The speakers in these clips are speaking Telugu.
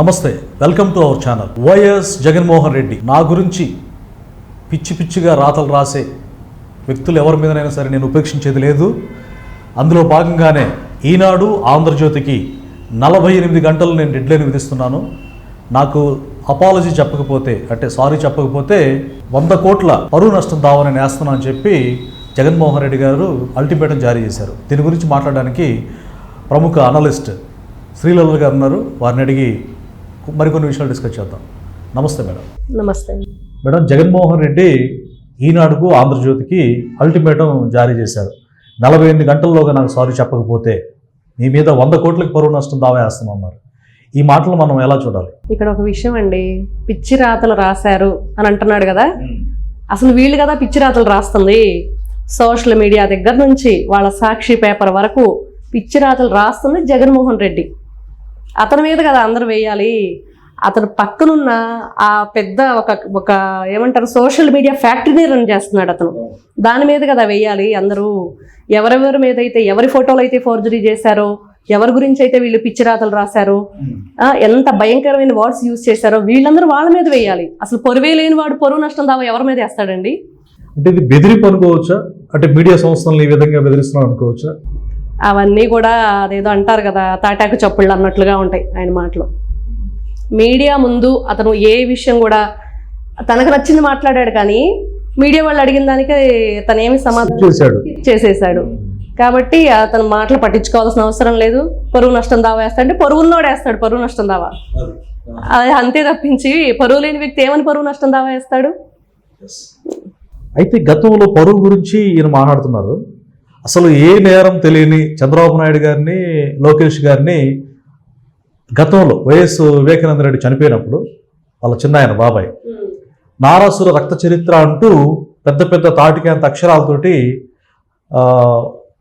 నమస్తే welcome to our channel. YS Jaganmohan Reddy నా గురించి పిచ్చి పిచ్చిగా రాతలు రాసే వ్యక్తులు ఎవరి మీదనైనా సరే నేను ఉపేక్షించేది లేదు. అందులో భాగంగానే ఈనాడు ఆంధ్రజ్యోతికి నలభై ఎనిమిది గంటలు నేను డెడ్లైన్ విధిస్తున్నాను. నాకు అపాలజీ చెప్పకపోతే అంటే సారీ చెప్పకపోతే వంద కోట్ల పరువు నష్టం దావని నేస్తున్నా అని చెప్పి జగన్మోహన్ రెడ్డి గారు అల్టిమేటం జారీ చేశారు. దీని గురించి మాట్లాడడానికి ప్రముఖ అనలిస్ట్ శ్రీలల్ గారు ఉన్నారు. వారిని అడిగి మరికొన్ని విషయాలు డిస్కస్ చేద్దాం. నమస్తే మేడం. నమస్తే. మేడం జగన్మోహన్ రెడ్డి ఈనాడుకు ఆంధ్రజ్యోతికి అల్టిమేటం జారీ చేశారు. నలభై ఎనిమిది గంటల్లోగా నాకు సారీ చెప్పకపోతే మీ మీద వంద కోట్లకి పరువు నష్టం దావా వేస్తామన్నారు ఈ మాటలు మనం ఎలా చూడాలి? ఇక్కడ ఒక విషయం అండి. పిచ్చి రాతలు రాశారు అని అంటున్నాడు కదా. అసలు వీళ్ళు కదా పిచ్చి రాతలు రాస్తుంది. సోషల్ మీడియా దగ్గర నుంచి వాళ్ళ సాక్షి పేపర్ వరకు పిచ్చి రాతలు రాస్తుంది జగన్మోహన్ రెడ్డి. అతని మీద కదా అందరు వేయాలి. అతను పక్కనున్న ఆ పెద్ద ఒక ఒక ఏమంటారు సోషల్ మీడియా ఫ్యాక్టరీని రన్ చేస్తున్నాడు అతను. దాని మీద కదా వేయాలి అందరూ. ఎవరెవరి మీద అయితే ఎవరి ఫోటోలు అయితే ఫోర్జరీ చేశారో ఎవరి గురించి అయితే వీళ్ళు పిచ్చిరాతలు రాశారు రాశారో ఎంత భయంకరమైన వర్డ్స్ యూజ్ చేశారో వీళ్ళందరూ వాళ్ళ మీద వేయాలి. అసలు పొరువే లేని వాడు పొరువు నష్టం దావా ఎవరి మీద వేస్తాడండి? అంటే ఇది బెదిరింపు అనుకోవచ్చా? అంటే మీడియా సంస్థలను ఈ విధంగా బెదిరిస్తున్నాం అనుకోవచ్చా అవన్నీ కూడా అదేదో అంటారు కదా తాటాకు చప్పుళ్ళు అన్నట్లుగా ఉంటాయి ఆయన మాటలు. మీడియా ముందు అతను ఏ విషయం కూడా తనకు నచ్చింది మాట్లాడాడు కానీ మీడియా వాళ్ళు అడిగిన దానికి తను ఏమి సమాధానం చేశాడు. చేసేసాడు కాబట్టి అతను మాటలు పట్టించుకోవాల్సిన అవసరం లేదు. పరువు నష్టం దావా వేస్తాడు పరువు ఉన్నోడు వేస్తాడు పరువు నష్టం దావా. అది. అంతే తప్పించి పరువు లేని వ్యక్తి ఏమని పరువు నష్టం దావా వేస్తాడు? అయితే గతంలో పరువు గురించి ఈయన మాట్లాడుతున్నారు. అసలు ఏ నేరం తెలియని చంద్రబాబు నాయుడు గారిని లోకేష్ గారిని గతంలో వైఎస్ వివేకానంద రెడ్డి చనిపోయినప్పుడు వాళ్ళ చిన్న ఆయన బాబాయ్ నారాసుర రక్త చరిత్ర అంటూ పెద్ద పెద్ద తాటికేంత అక్షరాలతోటి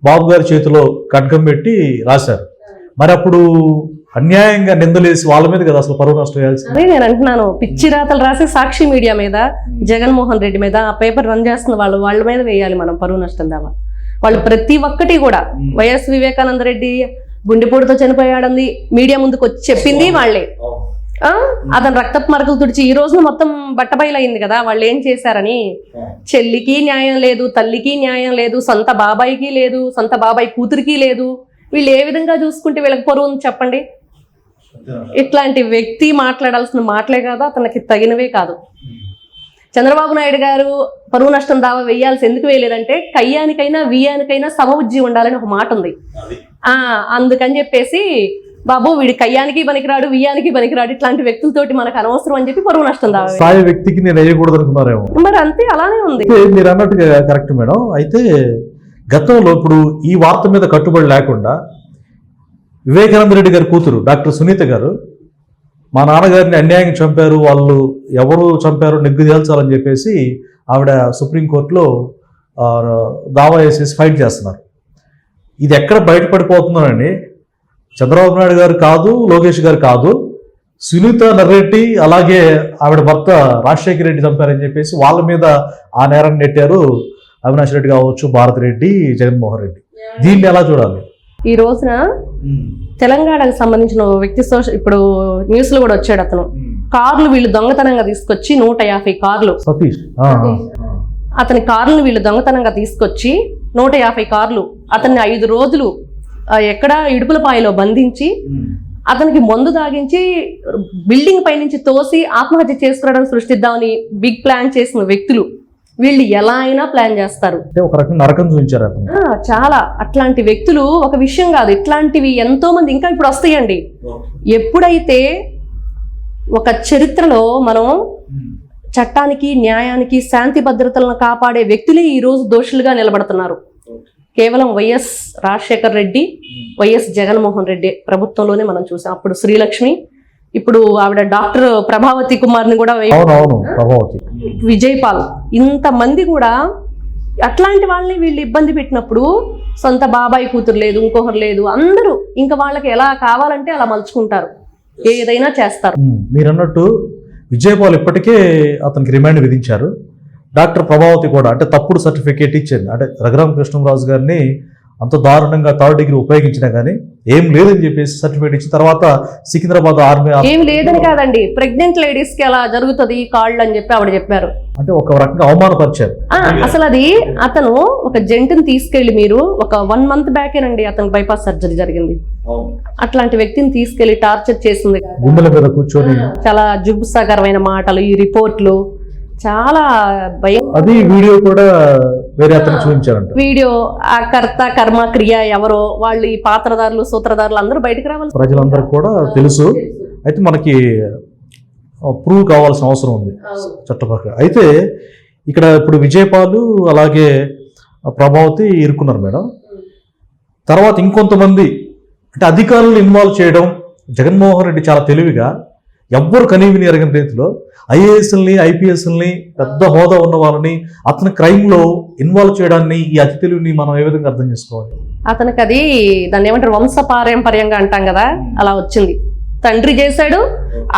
బాబు గారి చేతిలో ఖడ్గం పెట్టి రాశారు. మరి అప్పుడు అన్యాయంగా నిందలేసి వాళ్ళ మీద కదా అసలు పరువు నష్టం వేయాల్సింది? నేను అంటున్నాను పిచ్చి రాతలు రాసి సాక్షి మీడియా మీద జగన్మోహన్ రెడ్డి మీద ఆ పేపర్ రన్ చేస్తున్న వాళ్ళు వాళ్ళ మీద వేయాలి మనం పరువు నష్టం దావా. వాళ్ళు ప్రతి ఒక్కటి కూడా వైఎస్ వివేకానంద రెడ్డి గుండెపోటుతో చనిపోయాడంది మీడియా ముందుకు వచ్చి చెప్పింది వాళ్ళే? అతను రక్తపు మరకలు తుడిచి ఈ రోజున మొత్తం బట్టబయలైంది కదా వాళ్ళు ఏం చేశారని? చెల్లికి న్యాయం లేదు తల్లికి న్యాయం లేదు సొంత బాబాయికి లేదు సొంత బాబాయ్ కూతురికి లేదు. వీళ్ళు ఏ విధంగా చూసుకుంటే వీళ్ళకి పరువు చెప్పండి? ఇట్లాంటి వ్యక్తి మాట్లాడాల్సిన మాటలే కాదు అతనికి తగినవే కాదు. చంద్రబాబు నాయుడు గారు పరువు నష్టం దావా వేయాల్సి ఎందుకు వేయలేదంటే కయ్యానికైనా వియ్యానికైనా సమబుజ్జి ఉండాలని ఒక మాట ఉంది. ఆ అందుకని చెప్పేసి బాబు వీడి కయ్యానికి పనికిరాడు వియ్యానికి పనికిరాడు ఇట్లాంటి వ్యక్తులతోటి మనకు అనవసరం అని చెప్పి పరువు నష్టం దావా వ్యక్తికి నేను వేయకూడదు అనుకున్నారేమో. మరి అంతే అలానే ఉంది. మీరు అన్నట్టుగా కరెక్ట్ మేడం. అయితే గతంలో ఇప్పుడు ఈ వార్త మీద కట్టుబడి లేకుండా వివేకానంద రెడ్డి గారి కూతురు డాక్టర్ సునీత గారు మా నాన్నగారిని అన్యాయంగా చంపారు వాళ్ళు ఎవరు చంపారు నెగ్గు తేల్చాలని చెప్పేసి ఆవిడ సుప్రీంకోర్టులో దావా వేసేసి ఫైట్ చేస్తున్నారు. ఇది ఎక్కడ బయటపడిపోతుందోనండి? చంద్రబాబు నాయుడు గారు కాదు లోకేష్ గారు కాదు సునీత నర్రెడ్డి అలాగే ఆవిడ భర్త రాజశేఖర రెడ్డి చంపారని చెప్పేసి వాళ్ళ మీద ఆ నేరం నెట్టారు అవినాష్ రెడ్డి కావచ్చు భారత్ రెడ్డి జగన్మోహన్ రెడ్డి. దీన్ని ఎలా చూడాలి? ఈ రోజున తెలంగాణకు సంబంధించిన వ్యక్తి సోష- ఇప్పుడు న్యూస్లో కూడా వచ్చాడు అతను. కార్లు వీళ్ళు దొంగతనంగా తీసుకొచ్చి నూట యాభై కార్లు. అతని కార్లను వీళ్ళు దొంగతనంగా తీసుకొచ్చి నూట యాభై కార్లు అతన్ని ఐదు రోజులు ఎక్కడ ఇడుపులపాయలో బంధించి అతనికి మందు దాగించి బిల్డింగ్ పై నుంచి తోసి ఆత్మహత్య చేసుకోవడం సృష్టిద్దామని బిగ్ ప్లాన్ చేసిన వ్యక్తులు. వీళ్ళు ఎలా అయినా ప్లాన్ చేస్తారు. ఒక నరకం చూపించారు చాలా అట్లాంటి వ్యక్తులు ఒక విషయం కాదు. ఇట్లాంటివి ఎంతో మంది ఇంకా ఇప్పుడు వస్తాయండి. ఎప్పుడైతే ఒక చరిత్రలో మనం చట్టానికి న్యాయానికి శాంతి భద్రతలను కాపాడే వ్యక్తులే ఈ రోజు దోషులుగా నిలబడుతున్నారు. కేవలం వైఎస్ రాజశేఖర్ రెడ్డి వైఎస్ జగన్మోహన్ రెడ్డి ప్రభుత్వంలోనే మనం చూసాం. అప్పుడు శ్రీలక్ష్మి ఇప్పుడు ఆవిడ డాక్టర్ ప్రభావతి కుమార్ని కూడా విజయపాల్ ఇంతమంది కూడా అట్లాంటి వాళ్ళని వీళ్ళు ఇబ్బంది పెట్టినప్పుడు సొంత బాబాయ్ కూతురు లేదు ఇంకొకరు లేదు అందరూ ఇంకా వాళ్ళకి ఎలా కావాలంటే అలా మలుచుకుంటారు. ఏదైనా చేస్తారు. మీరు అన్నట్టు విజయపాల్ ఇప్పటికే అతనికి రిమాండ్ విధించారు. డాక్టర్ ప్రభావతి కూడా అంటే తప్పుడు సర్టిఫికేట్ ఇచ్చింది అంటే రఘురామ కృష్ణరాజు గారిని అంత దారుణంగా థర్డ్ డిగ్రీ ఉపయోగించినా కానీ ఏం లేదని చెప్పేసి సర్టిఫికేట్ ఇచ్చిన తర్వాత సికింద్రాబాద్ ఆర్మీ ఏం లేదని కాదండి. ప్రెగ్నెంట్ లేడీస్కి అలా జరుగుతుంది కాళ్ళు అని చెప్పి ఆవిడ చెప్పారు. అంటే ఒక రకంగా అవమానపరిచారు. అసలు అది అతను ఒక జంటుని తీసుకెళ్ళి మీరు ఒక వన్ మంత్ బ్యాకేనండి అతనికి బైపాస్ సర్జరీ జరిగింది. అట్లాంటి వ్యక్తిని తీసుకెళ్ళి టార్చర్ చేసింది. గుండెల మీద కూర్చొని చాలా జుగుప్సాకరమైన మాటలు ఈ రిపోర్ట్లు చాలా భయం. అది వీడియో కూడా వేరే అతను చూపించారంట వీడియో ఆ కర్త కర్మ క్రియ ఎవరో వాళ్ళు ఈ పాత్రదారులు సూత్రధారులు అందరూ బయటకు రావాలి ప్రజలందరికీ కూడా తెలుసు. అయితే మనకి ప్రూవ్ కావాల్సిన అవసరం ఉంది చట్టపరంగా. అయితే ఇక్కడ ఇప్పుడు విజయపాలు అలాగే ప్రభావతి ఇరుక్కున్నారు మేడం. తర్వాత ఇంకొంతమంది అంటే అధికారులను ఇన్వాల్వ్ చేయడం జగన్మోహన్ రెడ్డి చాలా తెలివిగా ఎవ్వరు కనీవిని ఎరగని రీతిలో ఐఏఎస్ఎల్ని ఐపీఎస్ఎల్ని పెద్ద హోదా ఉన్న వాళ్ళని అతని క్రైమ్లో ఇన్వాల్వ్ చేయడాన్ని ఈ అతి తెలివిని మనం ఏ విధంగా అర్థం చేసుకోవాలి? అతనికి అది దాన్ని ఏమంటారు వంశ పారంపర్యంగా అంటాం కదా అలా వచ్చింది. తండ్రి చేశాడు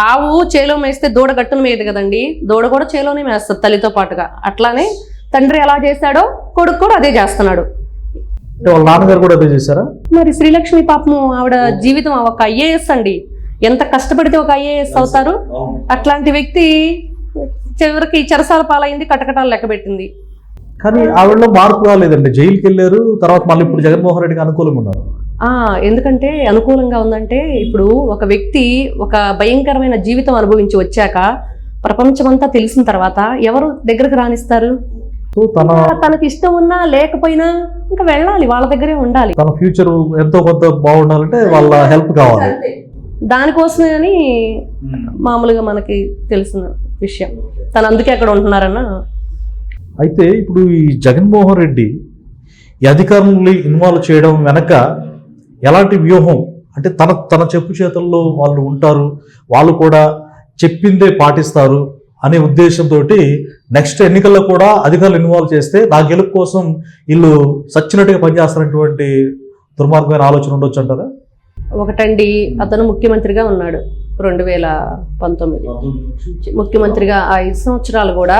ఆవు చేలో మేస్తే దూడ గట్టున మేయదు కదండి దూడ కూడా చేలోనే మేస్తుంది తల్లితో పాటుగా. అట్లానే తండ్రి ఎలా చేశాడో కొడుకు కూడా అదే చేస్తున్నాడు. వాళ్ళ నాన్నగారు కూడా అదే చేశారా? మరి శ్రీలక్ష్మి పాపము ఆవిడ జీవితం ఒక ఐఏఎస్ అండి. ఎంత కష్టపడితే ఒక ఐఏఎస్ అవుతారు? అట్లాంటి వ్యక్తి చివరికి చెరసాల పాలైంది కటకటాలు లెక్క పెట్టింది. కానీ ఆవిడలో మార్పు రాలేదండి. జైలుకి వెళ్ళారు తర్వాత మళ్ళీ ఇప్పుడు జగన్మోహన్ రెడ్డికి అనుకూలంగా ఉన్నారు. ఆ ఎందుకంటే అనుకూలంగా ఉందంటే ఇప్పుడు ఒక వ్యక్తి ఒక భయంకరమైన జీవితం అనుభవించి వచ్చాక ప్రపంచమంతా తెలిసిన తర్వాత ఎవరు దగ్గరకు తన తనకి ఇష్టం ఉన్నా లేకపోయినా ఇంకా వెళ్ళాలి వాళ్ళ దగ్గరే ఉండాలి. తన ఫ్యూచర్ ఎంతో కొంత బాగుండాలంటే వాళ్ళ హెల్ప్ కావాలి. దానికోసమే అని మామూలుగా మనకి తెలిసిన విషయం. తను అందుకే అక్కడ ఉంటున్నారన్న అయితే ఇప్పుడు ఈ జగన్మోహన్ రెడ్డి ఈ అధికారులని ఇన్వాల్వ్ చేయడం వెనక ఎలాంటి వ్యూహం? అంటే తన తన చెప్పు చేతుల్లో వాళ్ళు ఉంటారు వాళ్ళు కూడా చెప్పిందే పాటిస్తారు అనే ఉద్దేశంతో నెక్స్ట్ ఎన్నికల్లో కూడా అధికారులు ఇన్వాల్వ్ చేస్తే నా గెలుపు కోసం వీళ్ళు సచ్చినట్టుగా పనిచేస్తున్నటువంటి దుర్మార్గమైన ఆలోచన ఉండొచ్చు అంటారా? ఒకటండి అతను ముఖ్యమంత్రిగా ఉన్నాడు రెండు వేల పంతొమ్మిది. ముఖ్యమంత్రిగా ఆ ఐదు సంవత్సరాలు కూడా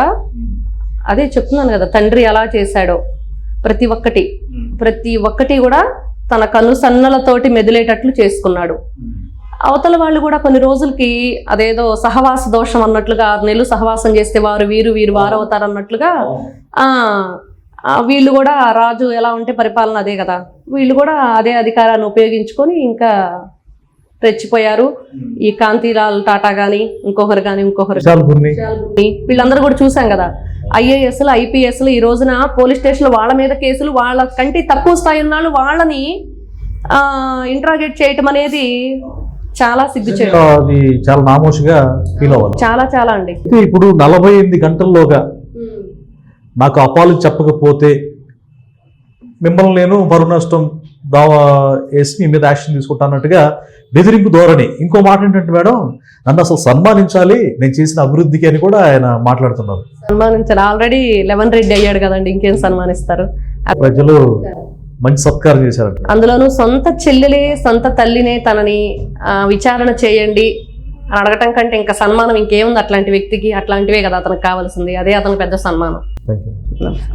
అదే చెప్తున్నాను కదా తండ్రి ఎలా చేశాడో ప్రతి ఒక్కటి. ప్రతి ఒక్కటి కూడా తన కనుసన్నలతోటి మెదిలేటట్లు చేసుకున్నాడు. అవతల వాళ్ళు కూడా కొన్ని రోజులకి అదేదో సహవాస దోషం అన్నట్లుగా ఆరు నెలలు సహవాసం చేస్తే వారు వీరు వీరు వారవుతారు అన్నట్లుగా వీళ్ళు కూడా రాజు ఎలా ఉంటే పరిపాలన అదే కదా. వీళ్ళు కూడా అదే అధికారాన్ని ఉపయోగించుకొని ఇంకా రెచ్చిపోయారు. ఈ కాంతిలాల్ టాటా గాని ఇంకొకరు గాని ఇంకొకరు వీళ్ళందరూ కూడా చూసాం కదా. ఐఏఎస్లు ఐపీఎస్లు ఈ రోజున పోలీస్ స్టేషన్ వాళ్ళ మీద కేసులు వాళ్ళ కంటే తక్కువ స్థాయి ఉన్న వాళ్ళు వాళ్ళని ఇంట్రాగేట్ చేయటం అనేది చాలా సిగ్గు చాలా నామోషిగా ఫీల్ అవ్వాలి చాలా చాలా అండి. ఇప్పుడు నలభై ఎనిమిది గంటల్లోగా నాకు అపాలు చెప్పకపోతే మిమ్మల్ని నేను పరువు నష్టం దావా వేసి మీ మీద యాక్షన్ తీసుకుంటానట్టుగా బెదిరింపు ధోరణి. ఇంకో మాట ఏంటంటే మేడం నన్ను అసలు సన్మానించాలి నేను చేసిన అభివృద్ధికి అని కూడా ఆయన మాట్లాడుతున్నారు. సన్మానించారు ఆల్రెడీ లెవెన్ రెడ్డి అయ్యాడు కదండి ఇంకేం సన్మానిస్తారు? ప్రజలు మంచి సత్కారం చేశారంట. అందులోనూ సొంత చెల్లెలే సొంత తల్లినే తనని విచారణ చేయండి అని అడగటం కంటే ఇంకా సన్మానం ఇంకేముంది అట్లాంటి వ్యక్తికి? అట్లాంటివే కదా అతనికి కావాల్సింది. అదే అతనికి పెద్ద సన్మానం.